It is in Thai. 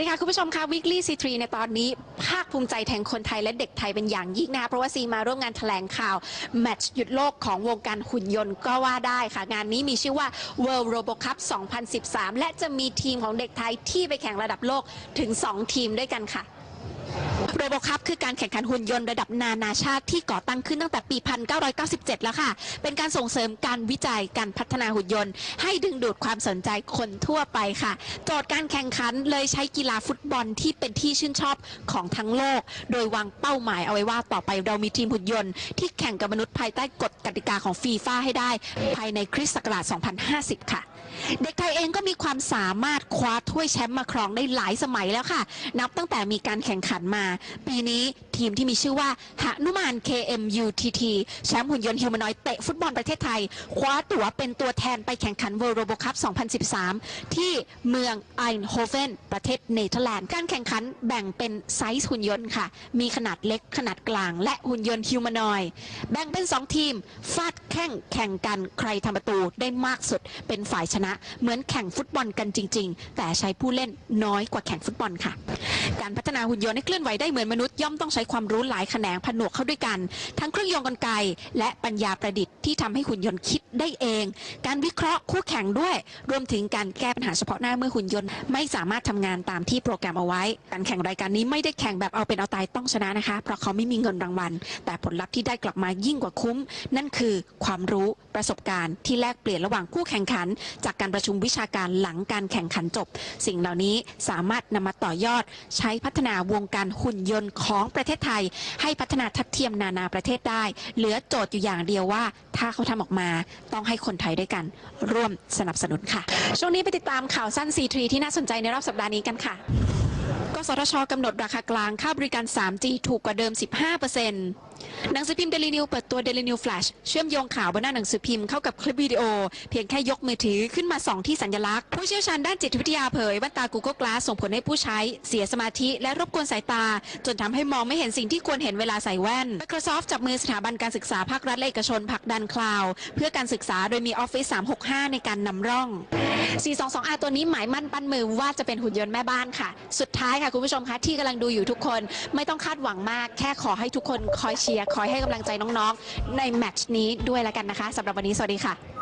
ดีค่ะ คุณผู้ชมค่ะ Weekly C3 ในตอนนี้ ภาคภูมิใจแทนคนไทยและเด็กไทยเป็นอย่างยิ่งนะคะเพราะว่าซีมาร่วมงานแถลงข่าว แมตช์หยุดโลกของวงการหุ่นยนต์ก็ว่าได้ค่ะ งานนี้มีชื่อว่า World Robo Cup 2013 และจะมีทีมของเด็กไทยที่ไปแข่งระดับโลกถึง 2 ทีมด้วยกันค่ะ โรบอคัพคือการแข่งขันหุ่นยนต์ระดับนานาชาติที่ก่อตั้งขึ้นตั้งแต่ปี 1997 แล้วค่ะ เป็นการส่งเสริมการวิจัยการพัฒนาหุ่นยนต์ ให้ดึงดูดความสนใจคนทั่วไปค่ะ โจทย์การแข่งขันเลยใช้กีฬาฟุตบอลที่เป็นที่ชื่นชอบของทั้งโลก โดยวางเป้าหมายเอาไว้ว่าต่อไปเรามีทีมหุ่นยนต์ที่แข่งกับมนุษย์ภายใต้กฎกติกาของฟีฟ่าให้ได้ ภายในคริสต์ศักราช 2050 ค่ะ เด็กไทยเองก็มีความสามารถคว้าถ้วยแชมป์มาครองได้หลายสมัยแล้วค่ะ นับตั้งแต่มีการแข่งขันมา ปีนี้ทีมที่มีชื่อว่าหนุมาน KMUTT แชมป์หุ่นยนต์ฮิวแมนอยด์เตะฟุตบอลประเทศไทย คว้าตั๋วเป็นตัวแทนไปแข่งขัน World Robo Cup 2013 ที่เมืองไอน์โฮเฟนประเทศเนเธอร์แลนด์ การแข่งขันแบ่งเป็นไซส์หุ่นยนต์ค่ะ มีขนาดเล็กขนาดกลาง และหุ่นยนต์ฮิวแมนอยด์แบ่งเป็น 2 ทีม ฟาดแข่งแข่งกันใครทำประตูได้มากสุดเป็นฝ่ายชนะเหมือนแข่งฟุตบอลกันจริง ๆ แต่ใช้ผู้เล่นน้อยกว่าแข่งฟุตบอลค่ะ การพัฒนาหุ่นยนต์ให้เคลื่อนไหวได้เหมือนมนุษย์ย่อมต้องใช้ความรู้หลายแขนงผนวกเข้าด้วยกัน ทั้งเครื่องยนต์กลไก และปัญญาประดิษฐ์ที่ทำให้หุ่นยนต์คิดได้เอง การวิเคราะห์คู่แข่งด้วย รวมถึงการแก้ปัญหาเฉพาะหน้าเมื่อหุ่นยนต์ไม่สามารถทำงานตามที่โปรแกรมเอาไว้ การแข่งรายการนี้ไม่ได้แข่งแบบเอาเป็นเอาตายต้องชนะนะคะ เพราะเขาไม่มีเงินรางวัล แต่ผลลัพธ์ที่ได้กลับมายิ่งกว่าคุ้ม นั่นคือความรู้ประสบการณ์ที่แลกเปลี่ยนระหว่างคู่แข่งขันจากการประชุมวิชาการหลังการแข่งขันจบ สิ่งเหล่านี้สามารถนำมาต่อยอด ใช้พัฒนาวงการหุ่นยนต์ของประเทศไทย ให้พัฒนาทัดเทียมนานาประเทศได้ เหลือโจทย์อยู่อย่างเดียวว่า ถ้าเขาทำออกมาต้องให้คนไทยด้วยกัน ร่วมสนับสนุนค่ะ ช่วงนี้ไปติดตามข่าวสั้น C3 ที่น่าสนใจในรอบสัปดาห์นี้กันค่ะ สทชกำหนดราคากลางค่าบริการ 3G ถูกกว่าเดิม 15%หนังสือพิมพ์เดลินิวเปิดตัวเดลินิวแฟลชเชื่อมโยงข่าวบนหน้าหนังสือพิมพ์เข้ากับคลิปวิดีโอ เพียงแค่ยกมือถือขึ้นมาส่องที่สัญลักษณ์ ผู้เชี่ยวชาญด้านจิตวิทยาเผยแว่นตา Google Glass ส่งผลให้ผู้ใช้เสียสมาธิและรบกวนสายตา จนทำให้มองไม่เห็นสิ่งที่ควรเห็นเวลาใส่แว่น Microsoft จับมือสถาบันการศึกษาภาครัฐและเอกชนผลักดันคลาวด์เพื่อการศึกษาโดยมี Office 365 ในการนำร่อง 422R ตัวนี้หมายมั่นปั้นมือว่าจะเป็นหุ่นยนต์แม่บ้านค่ะ สุดท้ายค่ะคุณผู้ชมคะที่กำลังดูอยู่ทุกคนไม่ต้องคาดหวังมาก แค่ขอให้ทุกคนคอยเชียร์คอยให้กำลังใจน้องๆ ในแมตช์นี้ด้วยแล้วกันนะคะสำหรับวันนี้สวัสดีค่ะ